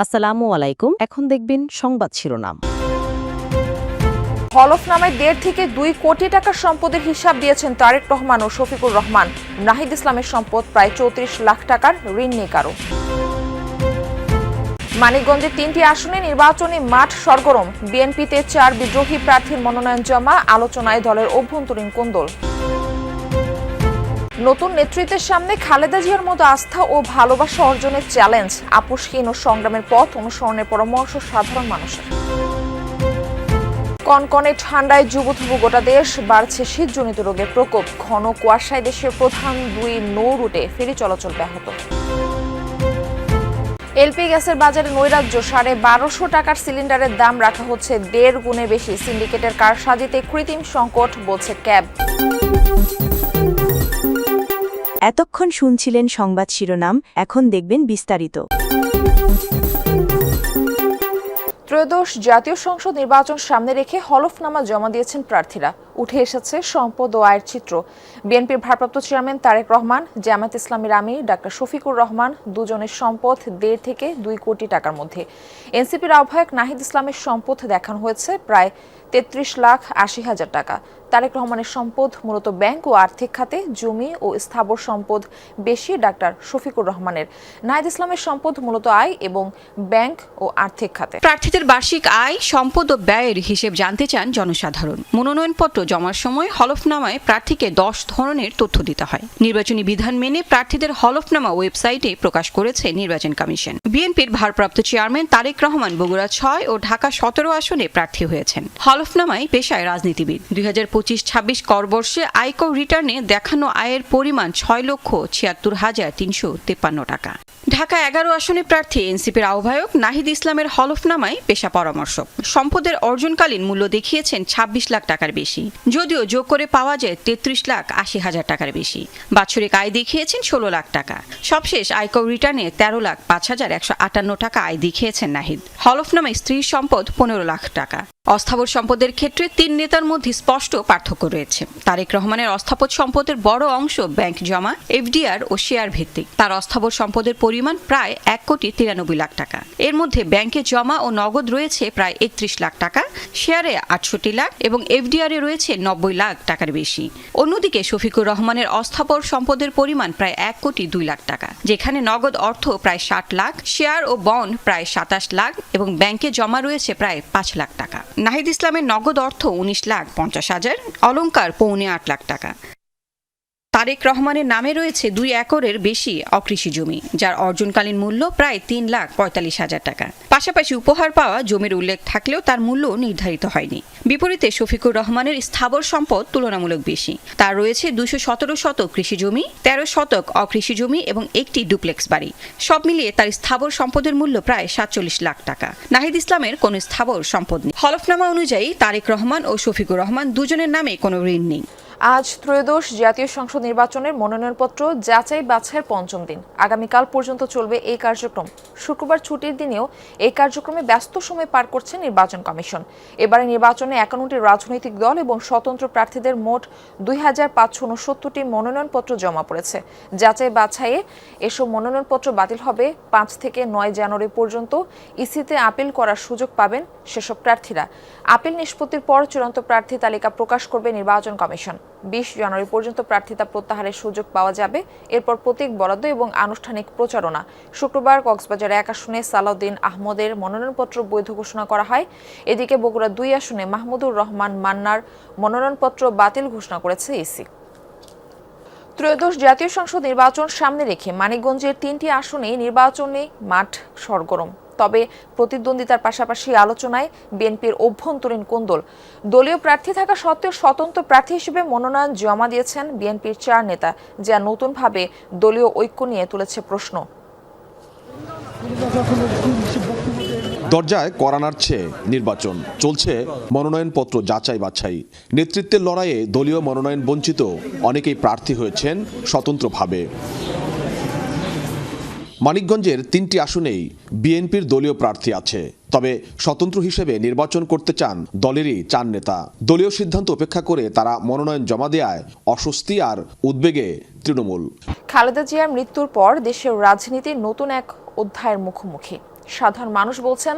আসসালামু আলাইকুম। এখন দেখবেন সংবাদ শিরোনাম। হলফনামায় দেড় থেকে দুই কোটি টাকার সম্পদের হিসাব দিয়েছেন তারেক রহমান ও শফিকুর রহমান। নাহিদ ইসলামের সম্পদ প্রায় চৌত্রিশ লাখ টাকার, ঋণ নেই কারও। মানিকগঞ্জের তিনটি আসনে নির্বাচনী মাঠ সরগরম। বিএনপিতে চার বিদ্রোহী প্রার্থীর মনোনয়ন জমা, আলোচনায় দলের অভ্যন্তরীণ কোন্দল। নতুন নেতৃত্বের সামনে খালেদা জিয়ার মতো আস্থা ও ভালোবাসা অর্জনের চ্যালেঞ্জ, আপোষহীন ও সংগ্রামের পথ অনুসরণের পরামর্শ সাধারণ মানুষের। কনকনে ঠান্ডায় যুবথুবু গোটা দেশ বাড়ছে শীতজনিত রোগের প্রকোপ। ঘন কুয়াশায় দেশের প্রধান দুই নৌ রুটে ফেরি চলাচল ব্যাহত। এলপি গ্যাসের বাজারে নৈরাজ্য, সাড়ে বারোশো টাকার সিলিন্ডারের দাম রাখা হচ্ছে দেড় গুণে বেশি। সিন্ডিকেটের কারসাজিতে কৃত্রিম সংকট, বলছে ক্যাব। এতক্ষণ শুনছিলেন সংবাদ শিরোনাম, এখন দেখবেন বিস্তারিত। ত্রয়োদশ জাতীয় সংসদ নির্বাচন সামনে রেখে হলফনামা জমা দিয়েছেন প্রার্থীরা। উঠে এসেছে সম্পদ ও আয়ের চিত্র। বিএনপির ভারপ্রাপ্ত চেয়ারম্যান তারেক রহমান জামাত ইসলামীর আমির ডাক্তার শফিকুর রহমান দুজনের সম্পদ দেড় থেকে দুই কোটি টাকার মধ্যে। এনসিপির আহ্বায়ক নাহিদ ইসলামের সম্পদ দেখানো হয়েছে প্রায় তেত্রিশ লাখ আশি হাজার টাকা। তারেক রহমানের সম্পদ মূলত ব্যাংক ও আর্থিক খাতে, জমি ও স্থাবর সম্পদ বেশি ডাক্তার শফিকুর রহমানের। নাহিদ ইসলামের সম্পদ মূলত আয় এবং ব্যাংক ও আর্থিক খাতে। প্রার্থীদের বার্ষিক আয়, সম্পদ ও ব্যয়ের হিসেব জানতে চান জনসাধারণ। মনোনয়নপত্র জমার সময় হলফনামায় প্রার্থীকে দশ ধরনের তথ্য দিতে হয়। নির্বাচনী বিধান মেনে প্রার্থীদের হলফনামা ওয়েবসাইটে প্রকাশ করেছে নির্বাচন কমিশন। বিএনপির ভারপ্রাপ্ত চেয়ারম্যান তারেক রহমান বগুড়া ছয় ও ঢাকা সতেরো আসনে প্রার্থী হয়েছেন। হলফনামায় পেশায় রাজনীতিবিদ। দুই হাজার পঁচিশ ছাব্বিশ করবর্ষে আয়কর রিটার্নে দেখানো আয়ের পরিমাণ ছয় লক্ষ ছিয়াত্তর হাজার তিনশো তেপ্পান্ন টাকা। ঢাকা এগারো আসনে প্রার্থী এনসিপির আহ্বায়ক নাহিদ ইসলামের হলফনামায় পেশা পরামর্শ সম্পদের অর্জনকালীন মূল্য দেখিয়েছেন ছাব্বিশ লাখ টাকার বেশি। যদিও যোগ করে পাওয়া যায় তেত্রিশ লাখ আশি হাজার টাকার বেশি। বাৎসরিক আয় দেখিয়েছেন ষোলো লাখ টাকা। সবশেষ আয়কর রিটার্নে তেরো লাখ পাঁচ হাজার একশো আটান্ন টাকা আয় দেখিয়েছেন নাহিদ। হলফনামায় স্ত্রীর সম্পদ পনেরো লাখ টাকা। অস্থাবর সম্পদের ক্ষেত্রে তিন নেতার মধ্যে স্পষ্ট পার্থক্য রয়েছে। তারেক রহমানের অস্থাবর সম্পদের বড় অংশ ব্যাংক জমা, এফডিআর ও শেয়ার ভিত্তিক। তার অস্থাবর সম্পদের পরিমাণ প্রায় এক কোটি তিরানব্বই লাখ টাকা। এর মধ্যে ব্যাংকে জমা ও নগদ রয়েছে প্রায় একত্রিশ লাখ টাকা, শেয়ারে আটষট্টি লাখ এবং এফডিআর এ রয়েছে নব্বই লাখ টাকার বেশি। অন্যদিকে শফিকুর রহমানের অস্থাবর সম্পদের পরিমাণ প্রায় এক কোটি দুই লাখ টাকা, যেখানে নগদ অর্থ প্রায় ষাট লাখ, শেয়ার ও বন্ড প্রায় সাতাশ লাখ এবং ব্যাংকে জমা রয়েছে প্রায় পাঁচ লাখ টাকা। নাহিদ ইসলামের নগদ অর্থ উনিশ লাখ পঞ্চাশ হাজার অলঙ্কার পৌনে আট লাখ টাকা। তারেক রহমানের নামে রয়েছে দুই একরের বেশি অকৃষি জমি, যার অর্জনকালীন মূল্য প্রায় তিন লাখ পঁয়তাল্লিশ হাজার টাকা। পাশাপাশি উপহার পাওয়া জমির উল্লেখ থাকলেও তার মূল্য নির্ধারিত হয়নি। বিপরীতে শফিকুর রহমানের স্থাবর সম্পদ তুলনামূলক বেশি। তার রয়েছে দুশো সতেরো শতক কৃষি জমি, তেরো শতক অকৃষি জমি এবং একটি ডুপ্লেক্স বাড়ি। সব মিলিয়ে তার স্থাবর সম্পদের মূল্য প্রায় সাতচল্লিশ লাখ টাকা। নাহিদ ইসলামের কোনো স্থাবর সম্পদ নেই। হলফনামা অনুযায়ী তারেক রহমান ও শফিকুর রহমান দুজনের নামে কোনো ঋণ নেই। আজ ত্রয়োদশ জাতীয় সংসদ নির্বাচনের মনোনয়নপত্র যাচাই বাছাইয়ের পঞ্চম দিন। আগামীকাল পর্যন্ত চলবে এই কার্যক্রম। শুক্রবার ছুটির দিনেও এই কার্যক্রমে ব্যস্ত সময় পার করছে নির্বাচন কমিশন। এবারে নির্বাচনে একান্নটি রাজনৈতিক দল এবং স্বতন্ত্র প্রার্থীদের মোট দুই হাজার পাঁচশো উনসত্তরটি মনোনয়নপত্র জমা পড়েছে। যাচাই বাছাইয়ে এসব মনোনয়নপত্র বাতিল হবে পাঁচ থেকে নয় জানুয়ারি পর্যন্ত। ইসিতে আপিল করার সুযোগ পাবেন সেসব প্রার্থীরা। আপিল নিষ্পত্তির পর চূড়ান্ত প্রার্থী তালিকা প্রকাশ করবে নির্বাচন কমিশন। বিশ জানুয়ারি পর্যন্ত প্রার্থিতা প্রত্যাহারের সুযোগ পাওয়া যাবে। এরপর প্রতীক বরাদ্দ এবং আনুষ্ঠানিক প্রচারণা। শুক্রবার কক্সবাজার এক আসনে সালাউদ্দিন আহমদের মনোনয়নপত্র বৈধ ঘোষণা করা হয়। এদিকে বগুড়া দুই আসনে মাহমুদুর রহমান মান্নার মনোনয়নপত্র বাতিল ঘোষণা করেছে ইসি ত্রয়োদশ জাতীয় সংসদ নির্বাচন সামনে রেখে মানিকগঞ্জের তিনটি আসনে নির্বাচনে মাঠ সরগরম। তবে প্রতিদ্বন্দ্বিতার পাশাপাশি আলোচনায় বিএনপির অভ্যন্তরীণ কোন্দল। দলীয় প্রার্থী থাকা সত্ত্বেও স্বতন্ত্র প্রার্থী হিসেবে মনোনয়ন জমা দিয়েছেন বিএনপির চার নেতা, যা নতুনভাবে দলীয় ঐক্য নিয়ে তুলেছে প্রশ্ন। দরজায় করা নাড়ছে নির্বাচন। চলছে মনোনয়নপত্র যাচাই বাছাই। নেতৃত্বের লড়াইয়ে দলীয় মনোনয়ন বঞ্চিত অনেকেই প্রার্থী হয়েছেন স্বতন্ত্রভাবে। মানিকগঞ্জের তিনটি আসনেই বিএনপির দলীয় প্রার্থী আছে। তবে স্বতন্ত্র হিসেবে নির্বাচন করতে চান দলেরই চার নেতা। দলীয় সিদ্ধান্ত উপেক্ষা করে তারা মনোনয়ন জমা দেওয়ায় অস্বস্তি আর উদ্বেগে তৃণমূল। খালেদা জিয়ার মৃত্যুর পর দেশের রাজনীতির নতুন এক অধ্যায়ের মুখোমুখি। সাধারণ মানুষ বলছেন,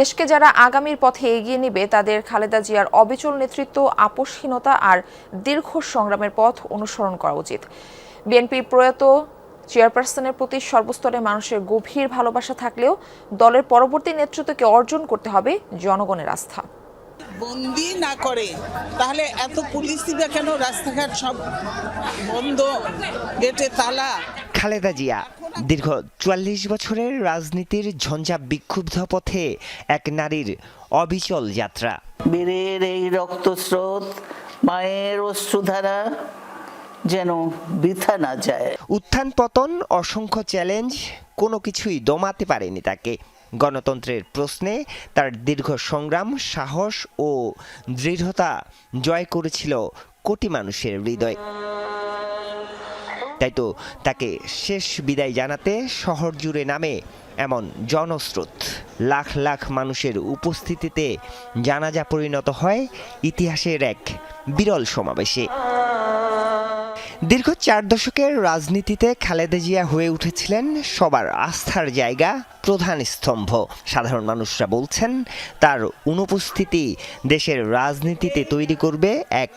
দেশকে যারা আগামীর পথে এগিয়ে নেবে, তাদের খালেদা জিয়ার অবিচল নেতৃত্ব, আপোষহীনতা আর দীর্ঘ সংগ্রামের পথ অনুসরণ করা উচিত। বিএনপির প্রয়াত চেয়ারপারসনের প্রতি সর্বস্তরে মানুষের গভীর ভালোবাসা থাকলেও দলের পরবর্তী নেতৃত্বকে অর্জন করতে হবে জনগণের আস্থা। বন্দি না করে তাহলে এত পুলিশ দিবে কেন রাস্তাঘাট সব বন্ধ গেটে তালা? খালেদা জিয়া দীর্ঘ চুয়াল্লিশ বছরের রাজনীতির ঝঞ্ঝা বিক্ষুব্ধ পথে এক নারীর অবিচল যাত্রা। বীরের এই রক্তস্রোত মায়ের অশ্রুধারা যেন বৃথা না যায়। উত্থান পতন, অসংখ্য চ্যালেঞ্জ, কোনো কিছুই দমাতে পারেনি তাকে। গণতন্ত্রের প্রশ্নে তার দীর্ঘ সংগ্রাম, সাহস ও দৃঢ়তা জয় করেছিল কোটি মানুষের হৃদয়। তাই তো তাকে শেষ বিদায় জানাতে শহর জুড়ে নামে এমন জনস্রোত। লাখ লাখ মানুষের উপস্থিতিতে জানাজা পরিণত হয় ইতিহাসের এক বিরল সমাবেশে। দীর্ঘ চার দশকের রাজনীতিতে খালেদা জিয়া হয়ে উঠেছিলেন সবার আস্থার জায়গা প্রধান স্তম্ভ। সাধারণ মানুষরা বলছেন তার অনুপস্থিতি দেশের রাজনীতিতে তৈরি করবে এক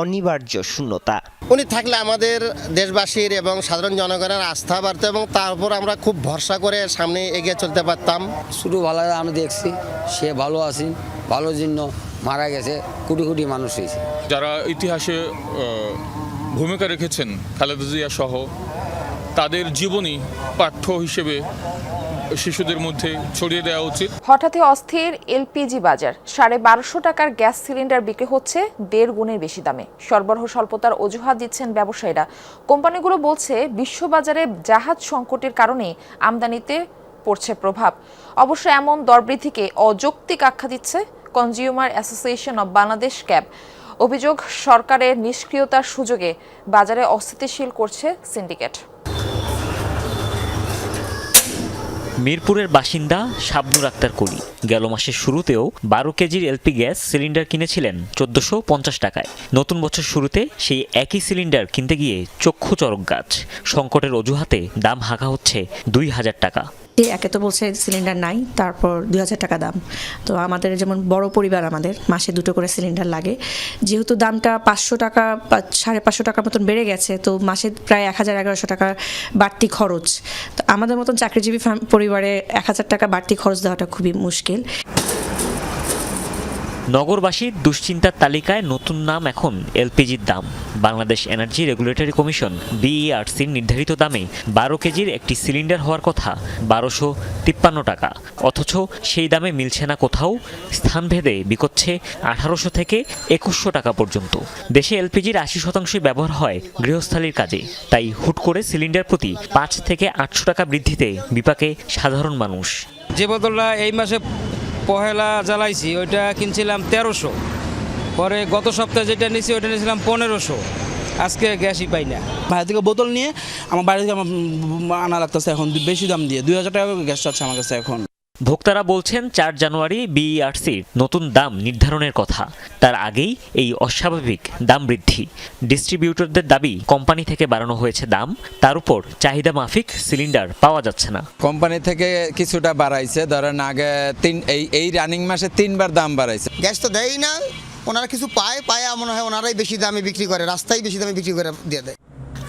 অনিবার্য শূন্যতা। উনি থাকলে আমাদের দেশবাসীর এবং সাধারণ জনগণের আস্থা বাড়তো এবং তার উপর আমরা খুব ভরসা করে সামনে এগিয়ে চলতে পারতাম। শুধু ভালো আমি দেখছি সে ভালো আছি ভালো জন্য মারা গেছে কোটি কোটি মানুষ হয়েছে। যারা ইতিহাসে ভূমিকা রেখেছেন খালেদা জিয়া সহ তাদের জীবনী পাঠ্য হিসেবে শিশুদের মধ্যে ছড়িয়ে দেওয়া উচিত। হঠাৎই অস্থির এলপিজি বাজার। সাড়ে বারোশো টাকার গ্যাস সিলিন্ডার বিক্রি হচ্ছে দেড় গুণের বেশি দামে। সরবরাহ স্বল্পতার অজুহাত দিচ্ছেন ব্যবসায়ীরা। কোম্পানিগুলো বলছে, বিশ্ববাজারে জাহাজ সংকটের কারণে আমদানিতে পড়ছে প্রভাব। অবশ্য এমন দরবৃদ্ধিকে অযৌক্তিক আখ্যা দিচ্ছে consumer association of Bangladesh CAB অভিযোগ, সরকারের নিষ্ক্রিয়তার সুযোগে বাজারে অস্থিতিশীল করছে সিন্ডিকেট। মিরপুরের বাসিন্দা শাবনুর আক্তার কলি গেল মাসের শুরুতেও বারো কেজির এলপি গ্যাস সিলিন্ডার কিনেছিলেন চোদ্দশো পঞ্চাশ টাকায়। নতুন বছর শুরুতে সেই একই সিলিন্ডার কিনতে গিয়ে চক্ষু চরক গাছ। সংকটের অজুহাতে দাম হাঁকা হচ্ছে দুই হাজার টাকা। একে তো বলছে সিলিন্ডার নাই, তারপর দু হাজার টাকা দাম। তো আমাদের যেমন বড় পরিবার আমাদের, মাসে দুটো করে সিলিন্ডার লাগে। যেহেতু দামটা পাঁচশো টাকা সাড়ে পাঁচশো টাকার মতন বেড়ে গেছে, তো মাসে প্রায় এক হাজার, এগারোশো টাকা বাড়তি খরচ। তো আমাদের মতন চাকরিজীবী পরিবারে এক হাজার টাকা বাড়তি খরচ দেওয়াটা খুবই মুশকিল। নগরবাসীর দুশ্চিন্তার তালিকায় নতুন নাম এখন এলপিজির দাম। বাংলাদেশ এনার্জি রেগুলেটরি কমিশন বিইআরসির নির্ধারিত দামে বারো কেজির একটি সিলিন্ডার হওয়ার কথা, বারোশো তিপ্পান্ন টাকা। অথচ সেই দামে মিলছে না কোথাও, স্থানভেদে বিকোচ্ছে আঠারোশো থেকে একুশশো টাকা পর্যন্ত। দেশে এলপিজির আশি শতাংশই ব্যবহার হয় গৃহস্থালির কাজে। তাই হুট করে সিলিন্ডার প্রতি পাঁচ থেকে আটশো টাকা বৃদ্ধিতে বিপাকে সাধারণ মানুষ। যে বোতলটা এই মাসে পহেলা জ্বালাইছি, ওইটা কিনছিলাম তেরোশো। পরে গত সপ্তাহে যেটা নিয়েছি ওইটা নিয়েছিলাম পনেরোশো। আজকে গ্যাসই পাই না। বাইরে থেকে বোতল নিয়ে, আমার বাড়ি থেকে আমার আনা লাগতেছে এখন, বেশি দাম দিয়ে। দুই হাজার টাকা গ্যাস চাচ্ছে আমার কাছে এখন। ভোক্তারা বলছেন চার জানুয়ারি বিইআরসির নতুন দাম নির্ধারণের কথা। তার আগেই এই অস্বাভাবিক দাম বৃদ্ধি। ডিস্ট্রিবিউটরদের দাবি কোম্পানি থেকে বাড়ানো হয়েছে দাম তার উপর চাহিদা মাফিক সিলিন্ডার পাওয়া যাচ্ছে না। কোম্পানি থেকে কিছুটা বাড়াইছে ধরেন আগে তিন এই এই রানিং মাসে তিনবার দাম বাড়াইছে। গ্যাস তো দেয়ই না। ওনারা কিছু পায় পায় মনে হয় ওনারাই বেশি দামে বিক্রি করে রাস্তায় বেশি দামে বিক্রি করে দিয়ে দেয়।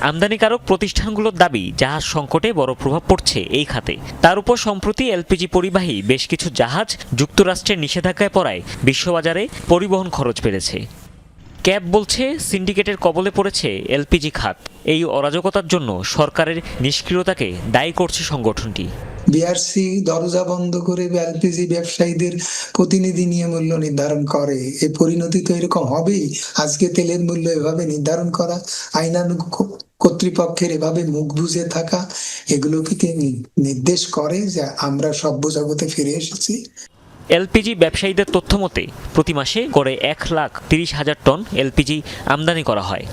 আমদানিকারক প্রতিষ্ঠানগুলোর দাবি, জাহাজ সংকটে বড় প্রভাব পড়ছে এই খাতে। তার উপর সম্প্রতি এলপিজি পরিবাহী বেশ কিছু জাহাজ যুক্তরাষ্ট্রের নিষেধাজ্ঞায় পড়ায় বিশ্ববাজারে পরিবহন খরচ বেড়েছে। ক্যাব বলছে, সিন্ডিকেটের কবলে পড়েছে এলপিজি খাত। এই অরাজকতার জন্য সরকারের নিষ্ক্রিয়তাকে দায়ী করছে সংগঠনটি। বিআরসি দরজা বন্ধ করে এলপিজি ব্যবসায়ীদের প্রতিনিধি নিয়ে মূল্য নির্ধারণ করে। এই পরিণতি তো এরকম হবেই। আজকে তেলের মূল্য এভাবে নির্ধারণ করা আইনানুগ কর্তৃপক্ষের এভাবে মুখ বুঝে থাকা, এগুলো কি নির্দেশ করে যে আমরা সভ্য জগতে ফিরে এসেছি? এলপিজি ব্যবসায়ীদের তথ্য মতে, প্রতি মাসে গড়ে এক লাখ তিরিশ হাজার টন এলপিজি আমদানি করা হয়।